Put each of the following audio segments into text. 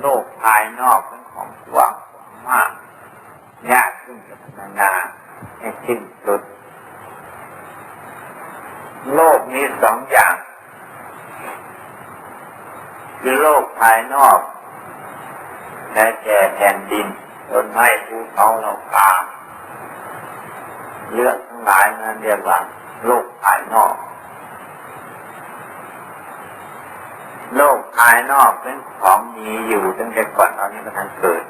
โลกภายนอกเป็นของกว้างมาก ยากขึ้นจะพัฒนาให้สิ้นสุด โลกมีสองอย่าง คือโลกภายนอกและแก่แผ่นดินต้นไม้ภูเขาเรากาเลือกทั้งหลายนั้นเรียกว่าโลกภายนอก โลกภายนอกเป็นของมีอยู่ตั้งแต่ก่อนตอนนี้มันทันเกิด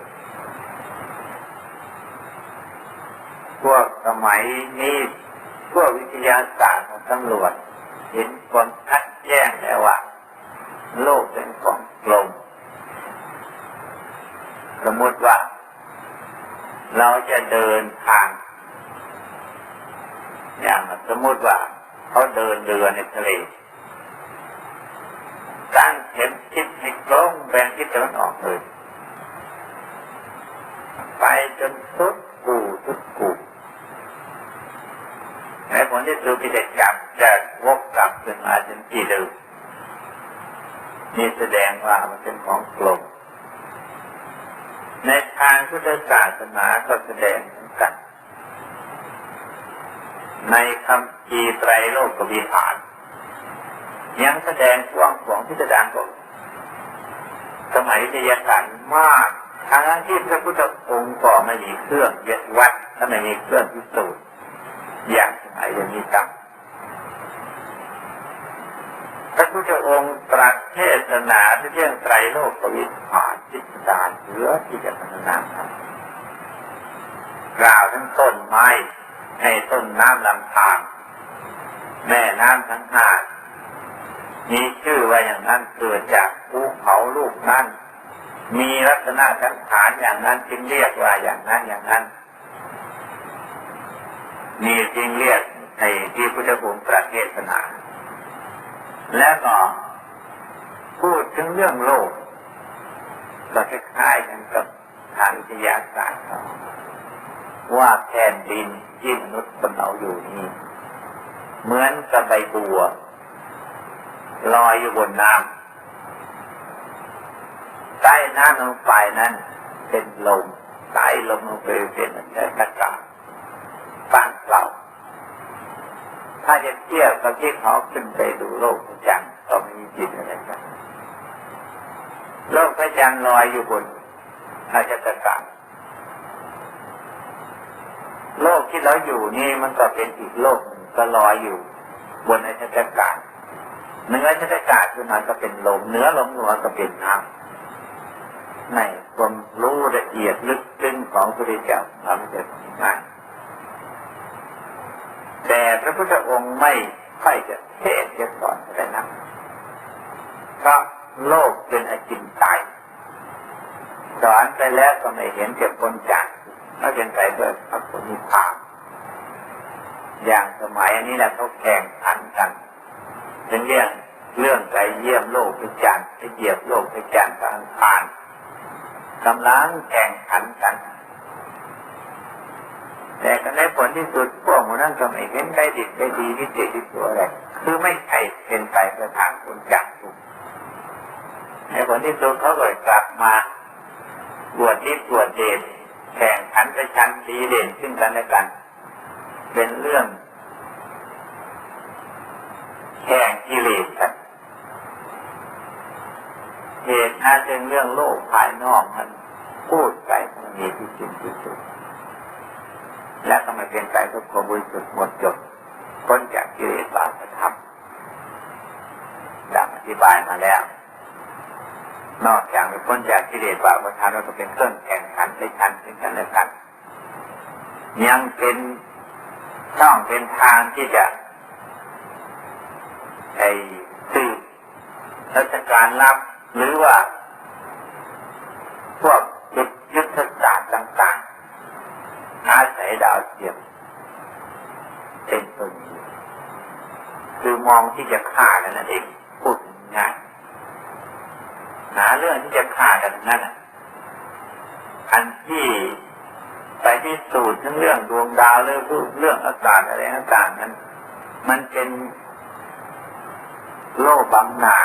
พวกสมัยนี้พวกวิทยาศาสตร์ของตำรวจเห็นคนชัดแจ้งแล้วว่าโลกเป็นของกลม สมมติว่า เราจะเดินทาง อย่างสมมติว่า เขาเดินเรือในทะเล ตั้งเข็มทิศให้ตรงแบ่งทิศตะวันออกเลยไปจนสุดกูสุดกูในผลที่สุดที่จะจับจะวกกลับขึ้นมาจนที่เดิมนี่แสดงว่ามันเป็นของกลมในทางพุทธศาสนาก็แสดงเหมือนกัน ในคำพีไตรโลกวิหาร ยังแสดงกว้างขวางพิสดารกว่สมัยวิทยาศาสตร์มากทั้งที่พระพุทธองค์ก็ไม่มีเครื่องเยึดวัดและไม่มีเครื่องพิสูจน์อย่างสมัยอย่างนี้ครับพระพุทธองค์ตรัสเทศนาเรื่องไตรโลกวิหารพิสดาเหลือที่จะพัฒนาทำกล่าวทั้งต้นไม้ให้ต้นน้ำลำธารแม่น้ำทั้งห้า มีชื่อว่าอย่างนั้นเกิดจากภูเขาลูกนั้น มีลักษณะสังขารอย่างนั้นจึงเรียกว่าอย่างนั้นอย่างนั้นมีจึงเรียกในที่พุทธองค์ประเทศนา แล้วก็พูดถึงเรื่องโลกก็คล้ายๆกันกับทางวิทยาศาสตร์ว่าแผ่นดินที่มนุษย์คนเราอยู่นี้ เหมือนกับใบบัว ลอยอยู่บนน้ำใต้น้ำลงไปนั้น เป็นลมใต้ลมลงไปเป็นอากาศปานเปล่าถ้าจะเทียบกับที่เขาขึ้นไปดูโลกพระจันทร์ก็มีจิตอะไรกันโลกพระจันทร์ลอยอยู่บนอาจจะกาศโลกที่เราอยู่นี่มันก็เป็นอีกโลกก็ลอยอยู่ บนอากาศ เนื้ออากาศขึ้นมาก็เป็นลมเนื้อลมลงมาก็เป็นน้ำในความรู้ละเอียดลึกซึ้งของพระพุทธเจ้าทำให้เกิดง่ายแต่พระพุทธองค์ไม่ค่อยจะเทศจะสอนอะไรนะเพราะโลกเป็นอจินไตยสอนไปแล้วก็ไม่เห็นเก็บคนจักเขาเป็นไปเบิดพระพุทธพานอย่างสมัยนี้แหละเขาแข่งขันกัน เป็นเรื่องเรื่องไปเยี่ยมโลกไปจันไปเหยียบโลกไปจันทางผ่านกำลังแข่งขันกัน แต่ก็ในผลที่สุดพวกมันนั่นก็ไม่เห็นได้ดีได้ดีที่เจที่ตัวอะไรคือไม่ใช่เป็นไปเพื่อทางคนจักทุกในผลที่สุดเขาก็กลับมาบวชนิดบวชเดชแข่งขันไปชันดีเด่นขึ้นกันและกัน เป็นเรื่อง แข่งกิเลสกันเหตุนั้นเป็นเรื่องโลกภายนอกมันพูดไปมันมีที่จริงที่สุด และก็ไม่เป็นไปทุกความบริสุทธิ์หมดจดพ้นจากกิเลสบาปธรรมดังอธิบายมาแล้ว นอกจากไม่พ้นจากกิเลสบาปธรรมแล้วก็เป็นเครื่องแข่งขันในชั้นซึ่งกันและกัน ยังเป็นช่องเป็นทางที่จะ ไอ้สืบราชการรับหรือว่า พวกยุทยุทธศาสตร์ต่างๆอาศัยดาวเทียมเป็นต้นคือมองที่จะฆ่ากันนั่นเองพูดง่ายหาเรื่องที่จะฆ่ากันนั่นอันที่ไปที่สูตรทั้งเรื่องดวงดาวเรื่องเรื่องอากาศอะไรต่างๆนั้น มันเป็น โลกบังหนา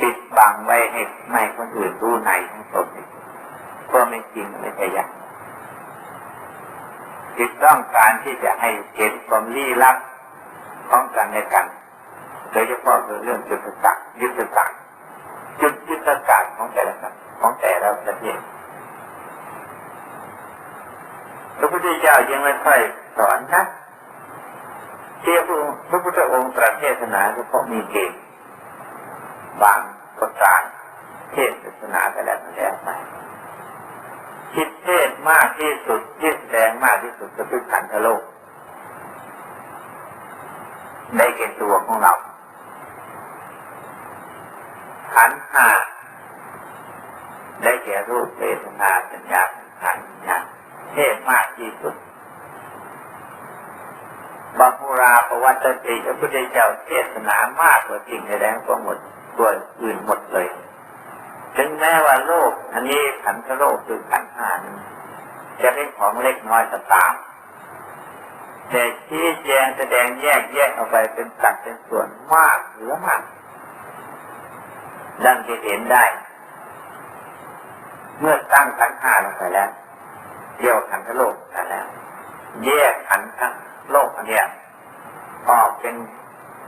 ปิดบังไว้ให้ไม่คนอื่นรู้ในของตนก็ไม่จริงไม่ใช่ยักจิตต้องการที่จะให้เห็นความลี้ลับของกันในกันโดยเฉพาะคือเรื่องยุทธศาสตร์ยุทธศาสตร์จุดยุทธศาสตร์ของแต่ละของแต่ละประเทศพระพุทธเจ้ายังไม่ค่อยสอนนะ ที่พระพุทธองค์ตรัสเทศนาเฉพาะมีเกณฑ์บางประการเทศนาไปแล้วแล้วไปคิดเทศมากที่สุดที่แสดงมากที่สุดก็คือขันธโลกในเกณฑ์ตัวของเราขันห้าได้แก่รูปเวทนาสัญญาขันญาเทศมากที่สุด บาหุราประวัติติพระพุทธเจ้าเทศนามากกว่าสิ่งใดๆก็หมดตัวอื่นหมดเลย ถึงแม้ว่าโลก อันนี้ขันธโลกคือขันธ์ห้านี้จะเป็นของเล็กน้อยก็ตามแต่ชี้แจงแสดงแยกแยกออกไปเป็นสัดเป็นส่วนมากเหลือมากดังที่เห็นได้ เมื่อตั้งขันธ์ห้าลงไปแล้วเดียวขันธโลกกันแล้ว แยกขันธ์โลกอันเนี้ยออก เป็น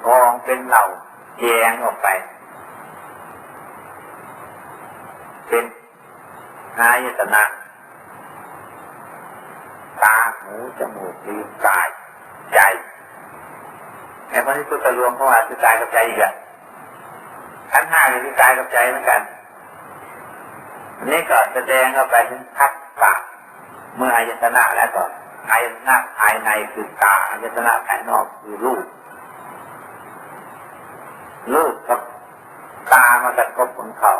กองเป็นเหล่าแยงออกไป เป็นอายตนะตาหูจมูกลิ้นกายใจในพระที่สุดรวมเพราะว่าคือกายกับใจอีกอะขันห้าคือกายกับใจเหมือนกันนี่ก็แสดงเข้าไปถึงทักษะเมื่ออายตนะแล้วก็อายตนะภายในคือตาอายตนะภายนอกคือรูป รูปกับตามากันกบของเขา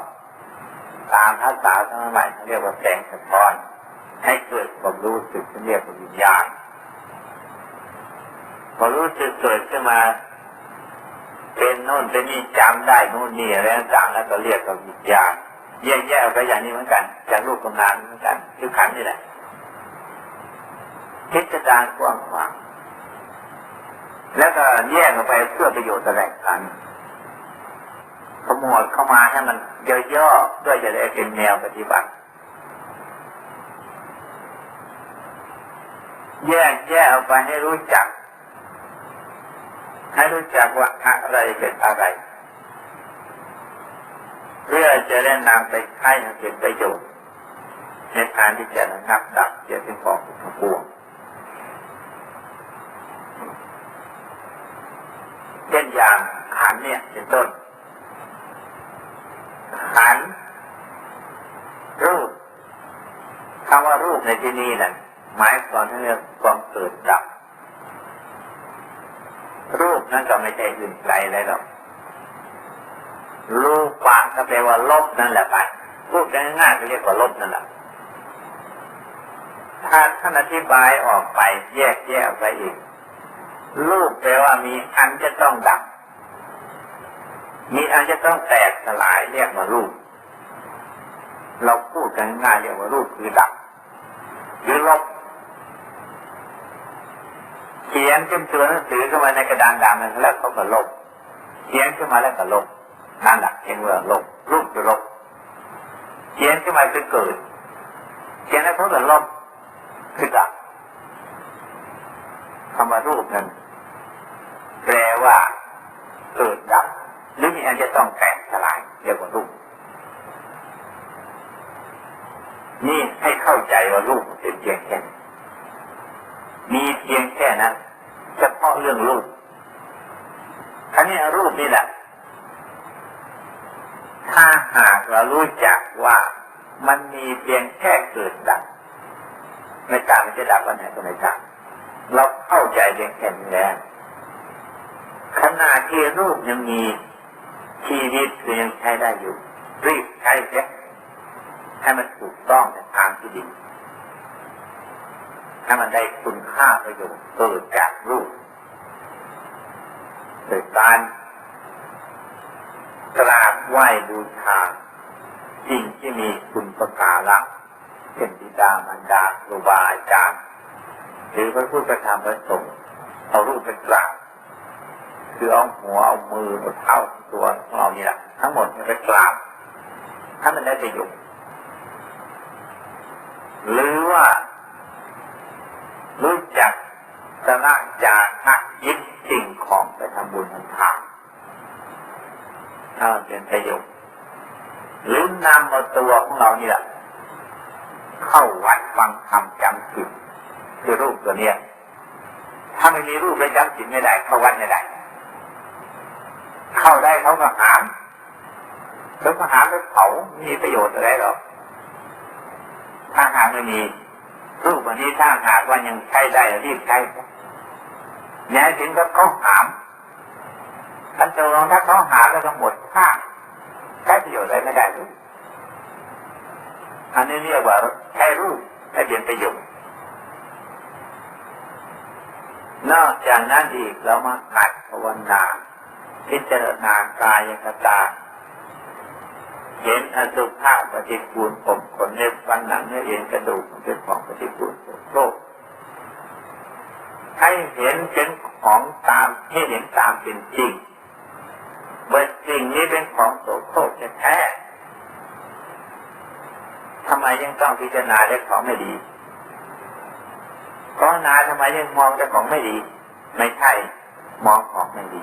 ตามภาษาสมัยใหม่เขาเรียกว่าแสงสะท้อน ให้เกิดความรู้สึกเรียกว่าวิญญาณพอรู้สึกเกิดขึ้นมา เป็นโน่นเป็นนี่จำได้โน่นนี่อะไรต่างแล้วก็เรียกว่าวิญญาณแยกแยกไปอย่างนี้เหมือนกัน จากรูปกำนานเหมือนกันคือขันนี่แหละพิจารณากว้างขวางแล้วก็แยกออกไปเพื่อประโยชน์อะไรกัน ขมวดเข้ามาให้มันย่อๆด้วยจะได้เป็นแนวปฏิบัติ แยกแยกออกไปให้รู้จัก ให้รู้จักว่าอะไรเป็นอะไร เพื่อจะได้นำไปใช้ให้เป็นประโยชน์ในการที่จะระงับดับเกี่ยวกับของทั้งปวงเช่นอย่างขันเนี่ยเป็นต้น ขันรูปคำว่ารูปในที่นี้นั่นหมายความถึงเรื่องความเกิดดับ รูปนั้นก็ไม่ใช่อื่นไกลอะไรหรอกรูปปางก็แปลว่าลบนั่นแหละไปรูปง่ายๆก็เรียกว่าลบนั่นแหละถ้าท่านอธิบายออกไปแยกแยกไปอีกรูปแปลว่ามีอันจะต้องดับ มีอันจะต้องแตกสลายเรียกว่ารูป เราพูดกันง่ายเรียกว่ารูปคือดับหรือลบเขียนขึ้นตัวหนังสือขึ้นมาในกระดานดำแล้วเขาก็ลบเขียนขึ้นมาแล้วก็ลบนั่นแหละเห็นว่าลบรูปคือลบเขียนขึ้นมาคือเกิดเขียนแล้วเขาก็ลบคือดับคำว่ารูปนั้นแปลว่าเกิดดับ หรือมีอันจะต้องแตกสลายเรียกว่ารูปนี่ให้เข้าใจว่ารูปเป็นเพียงแค่มีเพียงแค่นั้นเฉพาะเรื่องรูปอันนี้รูปนี่แหละ ถ้าหากเรารู้จักว่ามันมีเพียงแค่เกิดดับไม่ตามมันจะดับวันไหนก็ไม่ทราบเราเข้าใจเพียงแค่นี้แล้วขณะที่รูปยังมี ชีวิตคือยังใช้ได้อยู่ รีบใช้เสียให้มันถูกต้องในทางที่ดีให้มันได้คุณค่าประโยชน์เกิดจากรูปโดยการกราบไหว้บูชาสิ่งที่มีคุณประการะเช่นบิดามารดาครูบาอาจารย์หรือพระพุทธธรรมพระสงฆ์เอารูปเป็นกราบ คือเอาหัวเอามือเอาเท้าตัวของเรานี่แหละทั้งหมดไปกราบถ้ามันได้ประโยชน์หรือว่า รู้จักสละจากหักยิบสิ่งของไปทำบุญทำทานถ้ามันเป็นประโยชน์หรือนำเอาตัวของเรานี่แหละเข้าวัดฟังธรรมจำศีลคือรูปตัวเนี้ยถ้าไม่มีรูปแล้วจำศีลไม่ได้เข้าวัดไม่ได้ เข้าได้เขาก็หามเขาก็หามไปเผามีประโยชน์อะไรหรอถ้าหากไม่มีรูปอันนี้ถ้าหากว่ายังใช้ได้รีบใช้ย้ายถึงก็เขาหามท่านจะลองถ้าเขาหามแล้วก็หมดค่าใช้ประโยชน์อะไรไม่ได้เลยอันนี้เรียกว่าใช้รูปให้เป็นประโยชน์นอกจากนั้นอีกเรามาขัดภาวนา พิจารณากายกตา เห็นอสุภะปฏิปูลผมขนเล็บฟันหนังเนื้อเอ็นกระดูกเป็นของปฏิปูลโลกให้เห็นเป็นของตามให้เห็นตามเป็นจริงว่าสิ่งนี้เป็นของโสโครกแท้ทำไมยังต้องพิจารณาเรื่องของไม่ดีเพราะนาทำไมยังมองแต่ของไม่ดี ไม่ใช่มองของไม่ดี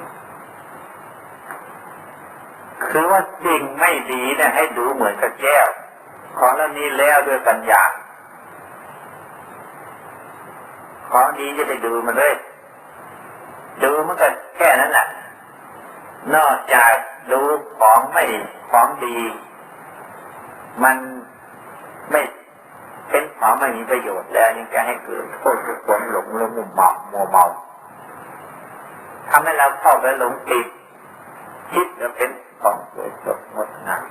คือว่าสิ่งไม่ดีเนี่ยให้ดูเหมือนกับแก้ว ของแล้วนี้แล้วด้วยปัญญาของดีจะไปดูมันเลย ดูมันก็แค่นั้นแหละนอกจากดูของไม่ของดี มันไม่เป็นของไม่มีประโยชน์แล้วยังจะให้เกิดโทษคือความหลงหรือมุมเมามัวเมาทำให้เราเข้าไปหลงติดคิดแล้วเป็น ของสวยสดงดงาม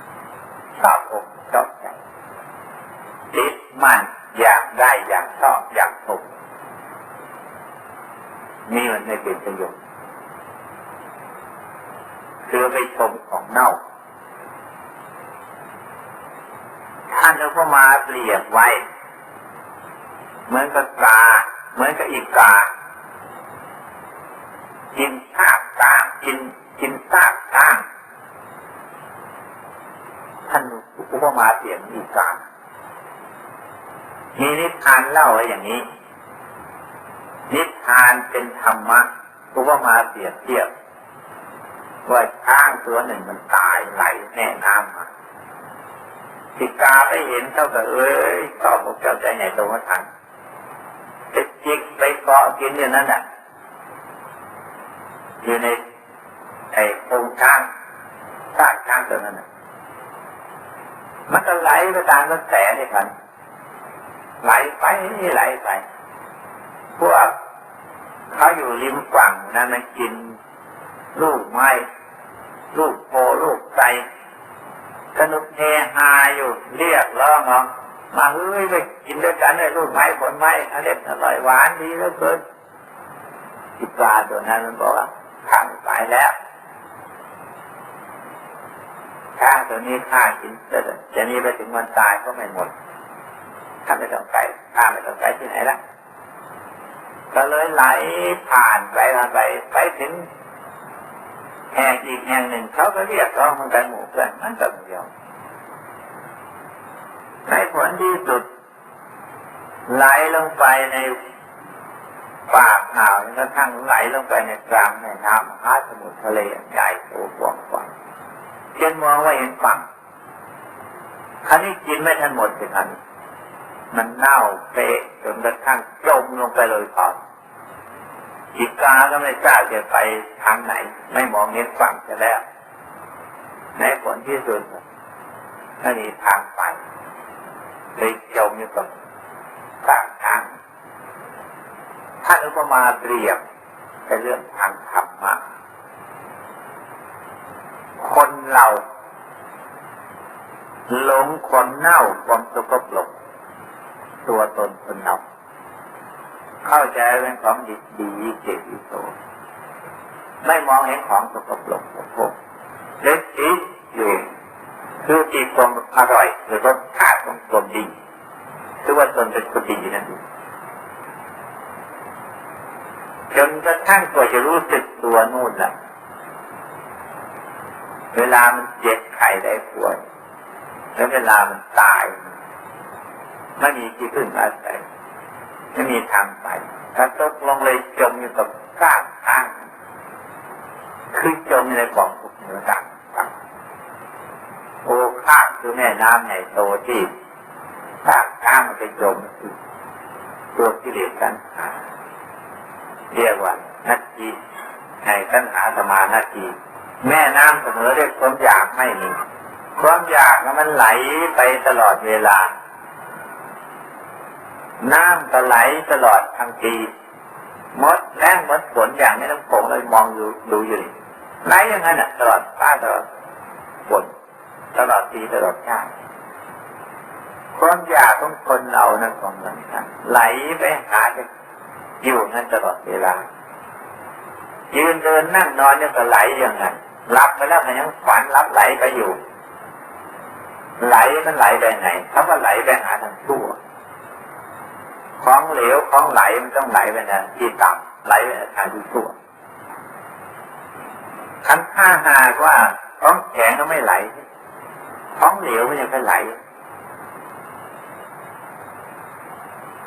ชอบอกชอบใจติดมันอยากได้อยากชอบอยากถูกนี่มันไม่เป็นประโยชน์คือไปชมของเน่าท่านเอาเข้ามาเปรียบไว้ เหมือนกับกาเหมือนกับอีกากินซากต่างกินกินซากต่าง ท่านอุปมาเปรียบอีกามีนิทานเล่าไว้อย่างนี้ นิทานเป็นธรรมะอุปมาเปรียบเทียบว่าช้างตัวหนึ่งมันตายไหลแน่น้ำมาสิกาไปเห็นเท่ากับเอ้ยตอบอกเจ้าใจใหญ่โตมาทันจะจิกไปเกาะกินอยู่นั่นน่ะอยู่ในไอ้โครงช้างซากช้างตัวนั้นน่ะ มันก็ไหลไปตามกระแสนี่พันไหลไปไหลไป พวกเขาอยู่ริมฝั่งนั้นมันกิน ลูกไม้ ลูกโพลูกไตสนุกเฮฮาอยู่เรียกร้องมาเฮ้ยไปกินด้วยกันเลยลูกไม้ผลไม้อร่อยอร่อยหวานดีเหลือเกินจิปลาตัวนั้นมันบอกว่าข้างตายแล้ว ข้างตัวนี้ข้ากินแต่จะนี้ไปถึงวันตายก็ไม่หมดข้าไม่ต้องไปข้าไม่ต้องไปที่ไหนละก็เลยไหลผ่านไปไปไปถึงแห่งอีกแห่งหนึ่งเขาก็เรียกร้องมันกันหมู่เพื่อนมันก็ไม่ยอมในผลที่สุด ไหลลงไปในปากอ่าวกระทั่งไหลลงไปในกลางแม่น้ำมหาสมุทรทะเลใหญ่โตกว้าง ขวางจนมองว่าเห็นฝั่งคันนี้กินไม่ทันหมดสิคันมันเน่าเปะจนกระทั่งจมลงไปเลยพออีกาก็ไม่ทราบจะไปทางไหน ไม่มองเห็นฝั่งจะแล้วในผลที่สุดไม่มีทางไปเลยจมอยู่กับกลางทางท่านอุปมาเรียบเป็นเรื่องทางธรรมะ คนเราหลงคนเน่าความสกปรกตัวตนคนเน่าเข้าใจเป็นของดีดีเจดีโตไม่มองเห็นของสกปรกสกปรกเล็กติดอยู่คือติดความอร่อยหรือรสชาติของความดีคือว่าตนเป็นคนดีนั่นเองจนกระทั่งตัวจะรู้สึกตัวนู่นแหละ เวลามันเจ็บไข้ได้ป่วยแล้วเวลามันตาย ไม่มีที่พึ่งอาศัยไม่มีทางไปถ้าตกลงเลยจมอยู่กับก้างทางคือจมในกองทุกข์เหนือต่างโอ้ข้างคือแม่น้ำในโตที่ข้างข้างมันไปจมคือตัวกิเลสกันเรียกว่านาทีในตัณหาสมานาที แม่น้ำเสมอเรียความอยากไม่มี ความอยากมันไหลไปตลอดเวลา น้ำก็ไหลตลอดทั้งปีมดแรงมดฝนอย่างนี้น้ำฝนเลยมองดูดูอยู่ไหลอย่างนั้นอะตลอดป้าตลอดฝนตลอดปีตลอดชาติความอยากของคนเรานั้นของเราไหลไปหาจะอยู่นั่นตลอดเวลายืนเดินนั่งนอนเนี่ยก็ไหลอย่างนั้น รับไปแล้วมันยังฝันรับไหลไปอยู่ ไหลมันไหลไปไหนเขาว่าไหลไปหาทางชั่วของเหลวของไหลมันต้องไหลไปนะที่ต่ำไหลไปทางที่ชั่วคันถ้าหากว่าของแข็งก็ไม่ไหลของเหลวมันยังไปไหล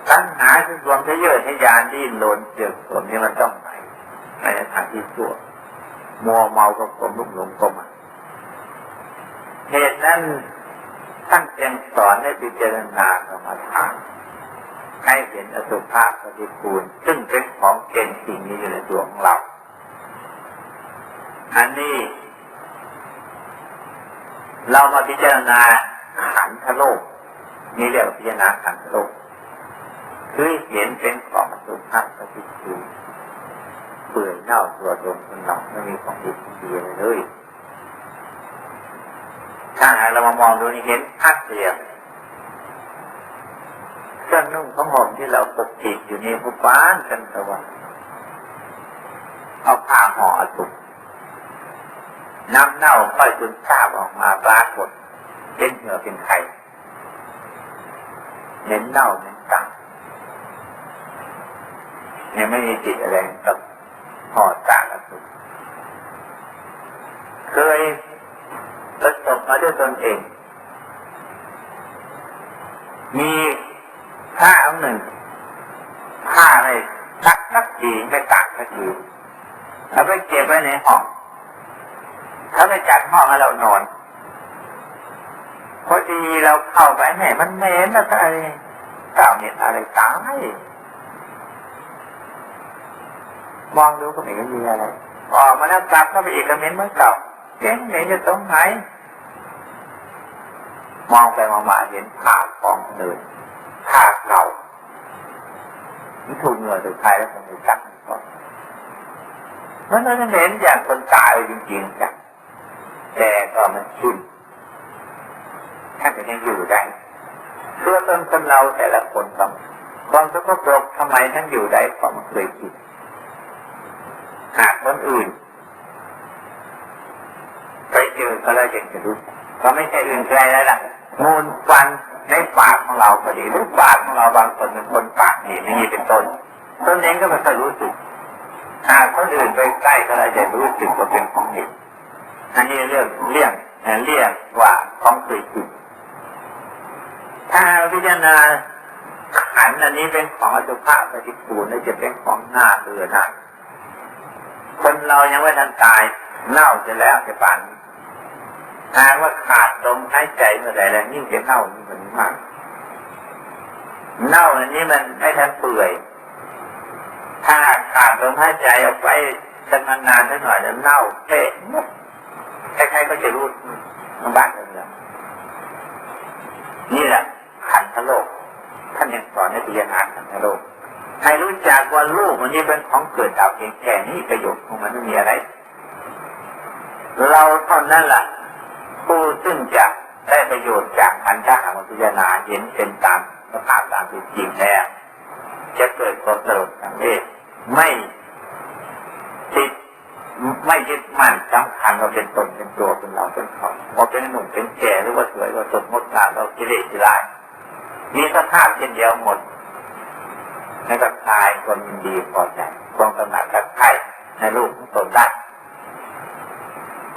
ตัณหาคือรวมทะเยอทะยานดิ้นรนเจือกสมนี่มันต้องไหลในทางที่ชั่ว มัวเมากับผมลุกหลงก็มาเหตุนั้นท่านจึงสอนให้พิจารณากรรมฐานให้เห็นอสุภะปฏิปูลซึ่งเป็นของเก่งสิ่งนี้อยู่ในตัวของเรา อันนี้ เรามาพิจารณาขันธโลกนี่เรียกว่าพิจารณาขันธโลกคือเห็นเป็นของอสุภะปฏิปูล เปื่อยเน่าตัวตนคนหนองไม่มีของดีดีเลยถ้าหากเรามามองดูนี่เห็นชัดเจนเครื่องนุ่งของห่มที่เราปกปิอยู่ในผู้บ้านกันตะวันเอาผ้าห่อสุกน้ำเน่าค่อยจนทราบออกมาปรากฏเป็นเหงื่อเป็นไข่เน้นเน่าเน้นตังยังไม่มีจิตอะไรกับ ห่อตากสุกเคยประสบมาด้วยตนเอง มีผ้าอันหนึ่งผ้าไม่ซักสักทีไม่ตากสักทีแล้วไปเก็บไว้ในห้องเขาไปจัดห้องให้เรานอนพอดีเราเข้าไปแหมมันเหม็นอะไรเก่าเนี่ยอะไรตาย มองดูก็ไม่เห็นมีอะไรออกมาแล้วกลับเข้าไปอีกก็เหม็นเหมือนเก่าเจ๊งเหม็นจะตรงไหนมองไปมองมาเห็นผ้ากองเดินผ้าเก่ามันถูกเหงื่อถูกใครแล้วมันไปจับมันก่อนมันก็เหม็นอย่างคนตายจริงๆจ้ะแต่ก็มันชินถ้าจะยังอยู่ได้เพื่อต้นคนเราแต่ละคนต้องความสกปรกทำไมท่านอยู่ได้เพราะมันเคยคิดหาก คนอื่น ไปเจอก็เลยจะรู้ก็ไม่ใช่อื่นไกลแล้วล่ะมูลฟันในปากของเราก็ดีหรือปากของเราบางคนเป็นคนปากดีนี่เป็นต้นต้นเองก็ไม่เคยรู้สึกหากคนอื่นไปใกล้ก็เลยจะรู้สึกว่าเป็นของดีอันนี้เรื่องเลี่ยงเรียกว่าของเคยคิดถ้าพิจารณาขันอันนี้เป็นของอสุภะปฏิปูลจะเป็นของหน้าเบื่อหน่าย คนเรายังไม่ทันตาย เน่าจะแล้วจะป่านหากว่าขาดลมหายใจเมื่อใดแล้วยิ่งจะเน่ายิ่งกว่านี้มากเน่าอันนี้มันไม่ทันเปื่อย ถ้าขาดลมหายใจออกไปสักนานๆสักหน่อยจะเน่าเละใครๆก็จะรู้มันบ้านเมืองนี่แหละขันธโลก ท่านยังสอนให้พิจารณาขันธโลก ให้รู้จักว่าลูกมันนี่เป็นของเกิดดาวเพียงแค่นี้ประโยชน์ของมันไม่มีอะไร เราเท่านั้นแหละผู้ซึ่งจะได้ประโยชน์จากพันธะหากพิจารณาเห็นเป็นตามสภาพตามเป็นจริงแล้วจะเกิดความสลดทางเพศไม่ติดไม่ยึดมั่นสำคัญว่าเป็นตนเป็นตัวเป็นเราเป็นเขาว่าเป็นหนุ่มเป็นแก่หรือว่าสวยว่าสดงดงามเรากิเลสกิเลสมีสภาพเช่นเดียวหมด ในกับกายคนยินดีพอใจความกำหนัดกับใครในรูปของตนได้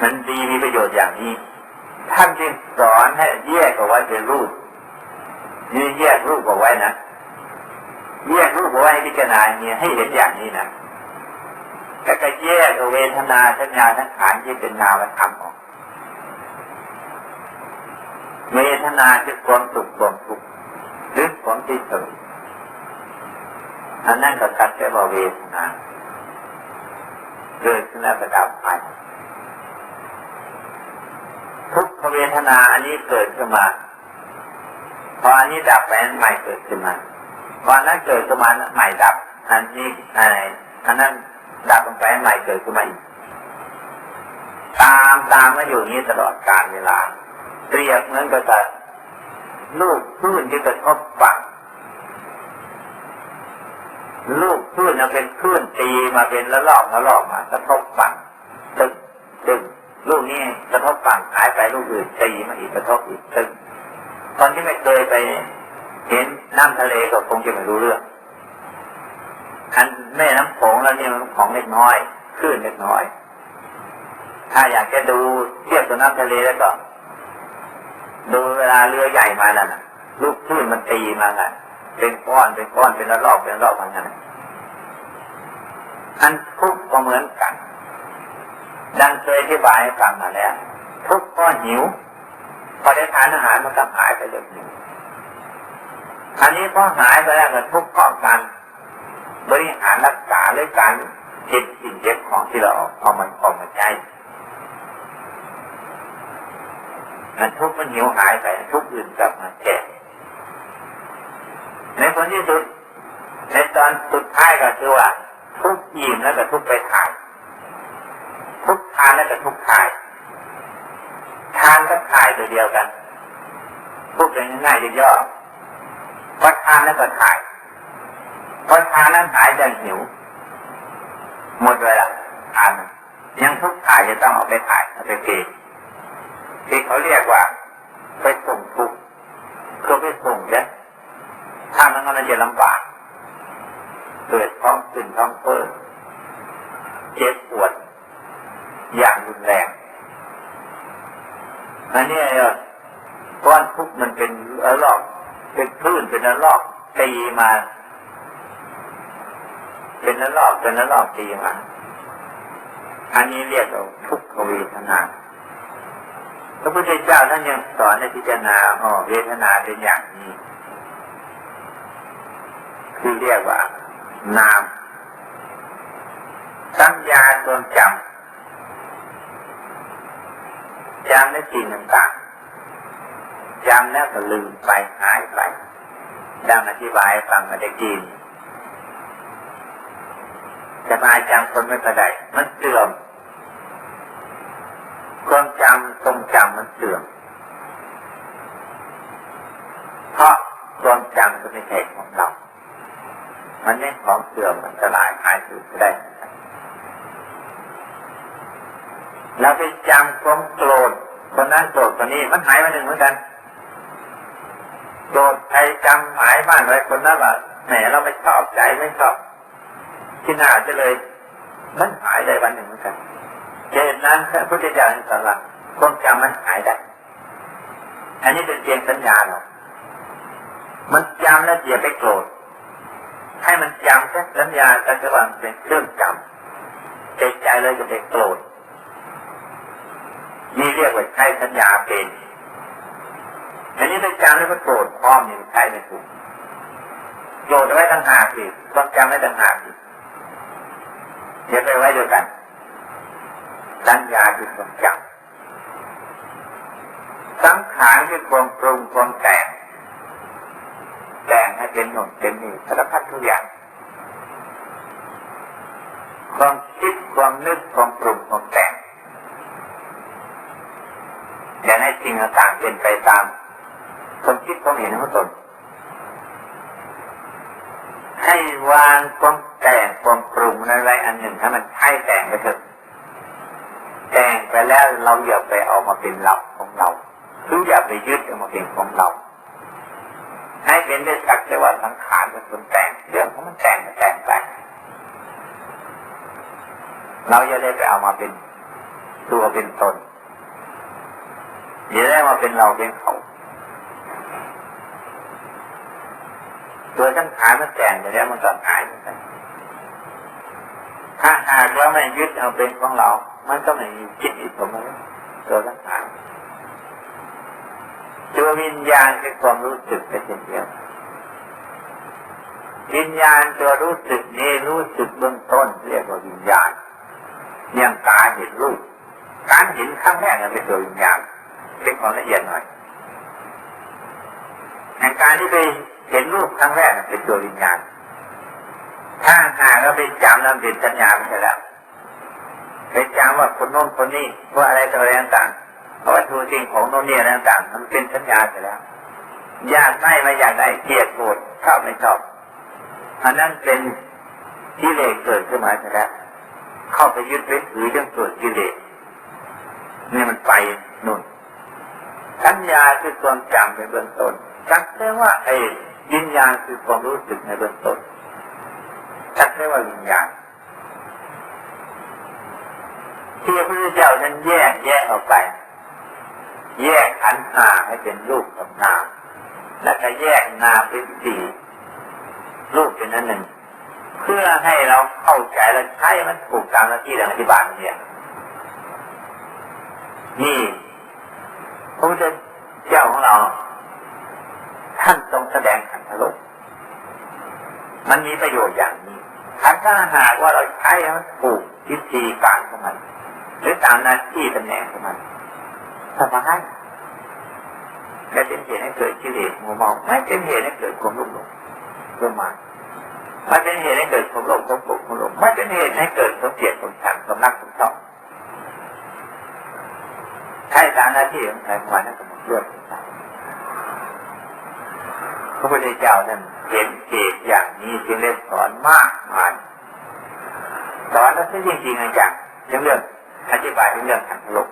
มันดีมีประโยชน์อย่างนี้ ท่านจึงสอนให้แยกเอาไว้เป็นรูปนี่แยกรูปเอาไว้นะแยกรูปเอาไว้ให้พิจารณาเนี่ยให้เห็นอย่างนี้นะแล้วก็แยกเวทนาสัญญาทั้งขานที่เป็นนามธรรมออกเวทนาคือความสุขความทุกข์หรือความที่สุข อันนั้นก็คัดแค่ว่าเวทนาเกิดขึ้นแล้วก็ดับไปทุกขเวทนาอันนี้เกิดขึ้นมาพออันนี้ดับไปอันใหม่เกิดขึ้นมาพออันนั้นเกิดขึ้นมาใหม่ดับ อันนี้อะไรอันนั้นดับลงไปอันใหม่เกิดขึ้นมาอีกตามตามมาอยู่นี้ตลอดกาลเวลา เปรียบเหมือนกับลูกคลื่นที่กระทบฝั่ง ลูกคลื่นเป็นคลื่นตีมาเป็นละลอกละลอกมากระทบฝั่งตึกตึกลูกนี้กระทบฝั่งหายไปลูกอื่นตีมาอีกกระทบอีกตึกตอนที่ไม่เคยไปเห็นน้ำทะเลก็คงจะไม่รู้เรื่องอันแม่น้ำโขงแล้วนี่มันของเล็กน้อยคลื่นเล็กน้อย ถ้าอยากจะดูเทียบกับน้ำทะเลแล้วก็ดูเวลาเรือใหญ่มาแล้วนะลูกคลื่นมันตีมาไง เป็นก้อนเป็นก้อนเป็นระลอกเป็นระลอกมาไงอันทุกก็เหมือนกัน ดังเคยอธิบายให้ฟังมาแล้ว ทุกก็หิว พอได้ทานอาหารมันก็หายไปเลยอันนี้พอหายไปแล้วก็ทุกข์ก็การบริหารรักษาหรือการกินสิ่งเย็บของที่เราเอามันเอามาใช้มันทุกข์มันหิวหายไปทุกข์อื่นกลับมาแก่ ในผลที่สุด ในตอนสุดท้ายก็คือว่า ทุกข์อิ่มแล้วก็ทุกไปถ่ายทุกทานแล้วก็ทุกข์ถ่ายทานก็ถ่ายตัวเดียวกันพูดง่ายๆย่อๆวัดทานแล้วก็ถ่ายพอทานนั้นหายจะหิว หมดเลยละทานยังทุกถ่ายจะต้องเอาไปถ่ายเอาไปเกยที่เขาเรียกว่า ไปส่งทุกคือไปส่งเนี่ย ถ้านั้นมันจะลำบาก เกิดท้องขึ้นท้องเฟ้อเจ็บปวด อย่างรุนแรงอันนี้เออก้อนทุกมันเป็นอลอก เป็นคลื่นเป็นอลอกตีมา เป็นอลอกเป็นอลอกตีมา อันนี้เรียกว่าทุกขเวทนาพระพุทธเจ้าท่านยังสอนในพิจารณาอ๋อเวทนาเป็นอย่างนี้ คือเรียกว่านาม สัญญาตัวจำจำในสิ่งต่างๆจำแล้วก็ลืมไปหายไป ดังอธิบายฟังมาได้กินจะมาจำคนไม่กระไดมันเสื่อมความจำทรงจำมันเสื่อม เพราะความจำก็ไม่ใช่ของเรา มันไม่ของเสื่อมมันจะลายหายสูญได้เราไปจำความโกรธคนนั้นโกรธคนนี้มันหายไปหนึ่งเหมือนกันโกรธใครจำหมายบ้านไว้คนนั้นว่าแหมเราไม่ชอบใจไม่ชอบที่น่าจะเลย มันหายได้วันหนึ่งเหมือนกันเหตุนั้นพระพุทธเจ้าสอนว่าความจำมันหายได้ อันนี้เป็นเพียงสัญญาเรามันจำแล้วอย่าไปโกรธ ให้มันจำแค่สัญญาแต่จะว่าเป็นเครื่องจำใจใจเลยจะเป็นโกรธนี่เรียกว่าใช้สัญญาเป็นอันนี้เป็นจำแล้วก็โกรธพร้อมนี่ใช้ไม่ถูกโกรธไว้ตั้งหากสิความจำไว้ตั้งหากสิอย่าไปไว้ด้วยกันสัญญาคือความจำสังขารคือความปรุงความแต่งแต่ง ให้เป็นหนุนเป็นนี่สารพัดทุกอย่างความคิดความนึกความปรุงความแต่งอย่าให้จริงต่างเป็นไปตามความคิดความเห็นของตนให้วางความแต่งความปรุงอะไรอันหนึ่งถ้ามันใช่แต่งไปเถอะแต่งไปแล้วเราอย่าไปเอามาเป็นเราของเราหรืออย่าไปยึดเอามาเป็นของเรา ให้เป็นได้สักแต่ว่าสังขารเป็นคนแต่งเรื่องของมันแต่งแต่งไปเราอย่าได้ไปเอามาเป็นตัวเป็นตนอย่าได้มาเป็นเราเป็นเขาตัวทั้งขานมันแต่งไปแล้วมันก็หายไปถ้าหากว่าไม่ยึดเอาเป็นของเรา มันก็ไม่มีจิตอีกตัวมันตัวทั้งขาน ตัววิญญาณคือความรู้สึกเป็นเช่นเดียววิญญาณตัวรู้สึกนี้รู้สึกเบื้องต้นเรียกว่าวิญญาณอย่างตาเห็นรูปการเห็นครั้งแรกเป็นตัววิญญาณเป็นของละเอียดหน่อยแต่การที่ไปเห็นรูปครั้งแรกเป็นตัววิญญาณถ้าหากเราไปจำแล้วเป็นสัญญาไปแล้วไปจำว่าคนโน้นคนนี้ว่าอะไรต่ออะไรต่าง ว่าทูสิ่งของโน้นเนี่ยต่างๆมันเป็นสัญญาไปแล้ว อยากได้ไม่อยากได้เกลียดโกรธชอบไม่ชอบอันนั้นเป็นกิเลสเกิดขึ้นมาแล้วเข้าไปยึดไปถือเรื่องเกิดกิเลสนี่มันไปนู่นสัญญาคือความจำในเบื้องต้นจักได้ว่าไอ้วิญญาณคือความรู้สึกในเบื้องต้นจักได้ว่าวิญญาณที่พระพุทธเจ้านั้นแยกแยกออกไป แยกขันธ์ห้าให้เป็นรูปกับนาม แล้วก็แยกนามเป็นสี่รูปเป็นนั้นหนึ่ง เพื่อให้เราเข้าใจและใช้มันถูกตามหน้าที่ดังอธิบายเนี่ยนี่พระพุทธเจ้าของเรา ท่านทรงแสดงขันธโลกมันมีประโยชน์อย่างนี้ขันถ้าหากว่าเราใช้มันถูกวิธีการของมันหรือตามหน้าที่ตำแหน่งของมัน สบายและเป็นเหตุให้เกิดกิเลสมัวเมาไม่เป็นเหตุให้เกิดความรุ่มหลงรุ่มมาไม่เป็นเหตุให้เกิดความหลงความปุกความหลงไม่เป็นเหตุให้เกิดความเกลียดความชังความรักความชอบใช่ตามหน้าที่ของใครของมันนั่นก็หมดเรื่องพระพุทธเจ้าท่านเห็นเหตุอย่างนี้จึงได้สอนมากมายสอนแล้วจริงจริงๆจังเรื่องเรื่องอธิบายเรื่องทางโลก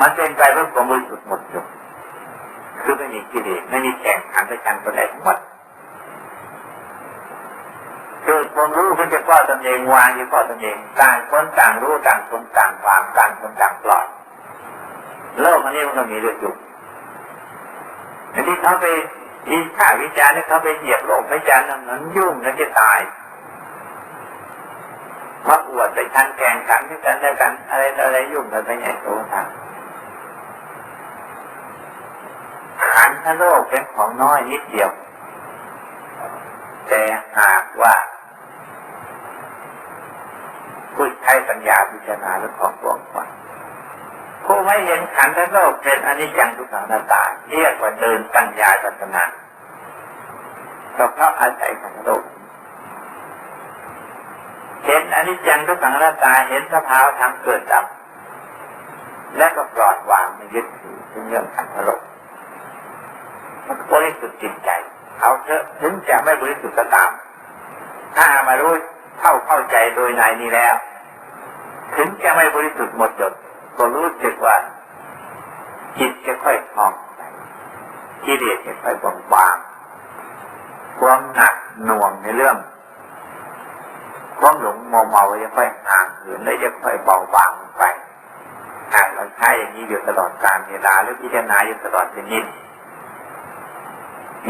มันเป็นไปเพื่อความบริสุทธิ์หมดจดคือไม่มีกิเลสไม่มีแข่งขันไปกันคนใดทั้งหมดเกิดความรู้ขึ้นจะก็ตนเองวางจะก็ตนเองต่างคนต่างรู้ต่างคนต่างวางต่างคนต่างปล่อยโลกอันนี้มันก็มีเรื่องอยู่อันที่เขาไปวิชาวิจารณ์เขาไปเหยียบโลกวิจารณ์นั้นยุ่งแล้วจะตายมาอวดไปทันแข่งขันที่กันแล้วกัน อะไรอะไรยุ่งกันไปใหญ่โตทาง ขันธโลกเป็นของน้อยนิดเดียว แต่หากว่าผู้ใช้ปัญญาพิจารณาเรื่องของกวงกว้างผู้ไม่เห็นขันธโลกเป็นอนิจจังทุกขังนาตาเรียกว่าเดินปัญญาปัญนาก็เพราะอาศัยขันธโลกเห็นอนิจจังทุกขังนาตาเห็นสภาวะทางเกิดดับและก็ปลอดวางไม่ยึดถือเป็นเรื่องขันธโลก บริสุทธิ์จิตใจ เอาเถอะถึงจะไม่บริสุทธิ์ก็ตาม ถ้ามารู้เข้าเข้าใจโดยในนี้แล้ว ถึงจะไม่บริสุทธิ์หมดจดก็รู้สึกว่าจิตจะค่อยพองกิเลสจะค่อยบางบางความหนักหน่วงในเรื่องความหลงมัวเมาจะค่อยห่างเหินและจะค่อยเบาบางไปหากเราใช้อย่างนี้อยู่ตลอดการเวลาหรือพิจารณาอยู่ตลอดชนิด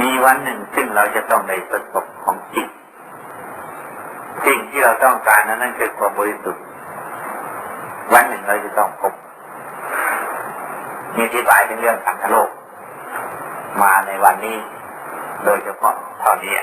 มีวันหนึ่งซึ่งเราจะต้องในประสบของจิตสิ่งที่เราต้องการนั้นนั่นคือความบริสุทธิ์วันหนึ่งเราจะต้องพบมีที่บายเป็นเรื่องทางโลก มาในวันนี้ โดยเฉพาะตอนนี้